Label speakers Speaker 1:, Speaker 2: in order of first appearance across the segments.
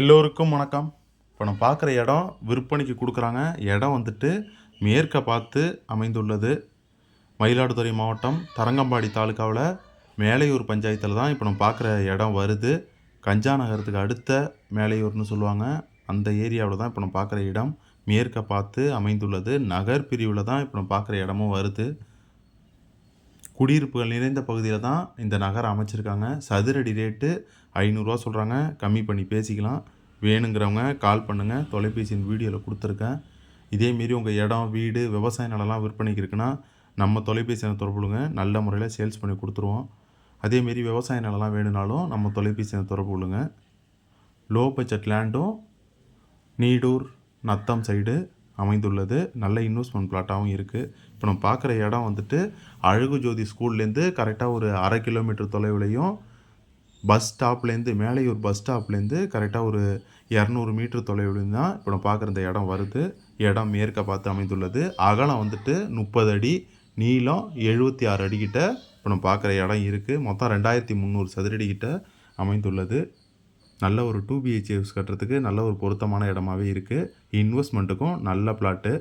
Speaker 1: எல்லோருக்கும் வணக்கம். இப்போ நம்ம பார்க்குற இடம் விற்பனைக்கு கொடுக்குறாங்க. இடம் வந்துட்டு மேற்க பார்த்து அமைந்துள்ளது. மயிலாடுதுறை மாவட்டம் தரங்கம்பாடி தாலுக்காவில் மேலையூர் பஞ்சாயத்தில் தான் இப்போ நம்ம பார்க்குற இடம் வருது. கஞ்சா நகரத்துக்கு அடுத்த மேலையூர்னு சொல்லுவாங்க. அந்த ஏரியாவில் தான் இப்போ நம்ம பார்க்குற இடம் மேற்கை பார்த்து அமைந்துள்ளது. நகர் பிரிவில் தான் இப்போ நம்ம பார்க்குற இடமும் வருது. குடியிருப்புகள் நிறைந்த பகுதியில் தான் இந்த நகரம் அமைச்சிருக்காங்க. சதுரடி ரேட்டு ஐநூறுரூவா சொல்கிறாங்க கம்மி பண்ணி பேசிக்கலாம். வேணுங்கிறவங்க கால் பண்ணுங்கள் தொலைபேசியின் வீடியோவில் கொடுத்துருக்கேன். இதேமாரி உங்கள் இடம் வீடு விவசாய நிலம்லாம் விற்பனைக்கு இருக்குன்னா நம்ம தொலைபேசியில் தொடர்புடுங்க நல்ல முறையில் சேல்ஸ் பண்ணி கொடுத்துருவோம். அதேமாரி விவசாய நிலம்லாம் வேணும்னாலும் நம்ம தொலைபேசியில் தொடர்புடுங்க லோ பட்ஜெட் லேண்டும் நீடூர் நத்தம் சைடு அமைந்துள்ளது. நல்ல இன்வெஸ்ட்மெண்ட் பிளாட்டாகவும் இருக்குது இப்போ நம்ம பார்க்குற இடம் வந்துட்டு அழகு ஜோதி ஸ்கூல்லேருந்து கரெக்டாக ஒரு அரை கிலோமீட்டர் தொலைவுலேயும் பஸ் ஸ்டாப்லேருந்து மேலையூர் பஸ் ஸ்டாப்லேருந்து கரெக்டாக ஒரு இரநூறு மீட்டர் தொலைவுலேருந்து தான் இப்போ நம்ம பார்க்குற இந்த இடம் வருது. இடம் மேற்க பார்த்து அமைந்துள்ளது. அகலம் வந்துட்டு முப்பது அடி நீளம் எழுபத்தி ஆறு அடிக்கிட்ட இப்போ நம்ம பார்க்குற இடம் இருக்குது மொத்தம் ரெண்டாயிரத்தி முந்நூறு சதுரடிக்கிட்ட அமைந்துள்ளது. நல்ல ஒரு டூ பிஹெச்கே ஹவுஸ் கட்டுறதுக்கு நல்ல ஒரு பொருத்தமான இடமாவே இருக்குது இன்வெஸ்ட்மெண்ட்டுக்கும் நல்ல plot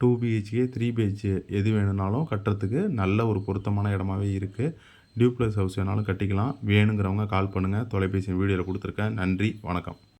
Speaker 1: two BHK three BHK எது வேணும்னாலும் கட்டுறதுக்கு நல்ல ஒரு பொருத்தமான இடமாவே இருக்குது டியூப்ளஸ் ஹவுஸ் வேணாலும் கட்டிக்கலாம். வேணுங்கிறவங்க கால் பண்ணுங்கள் தொலைபேசி வீடியோவில் கொடுத்துருக்கேன் நன்றி. வணக்கம்.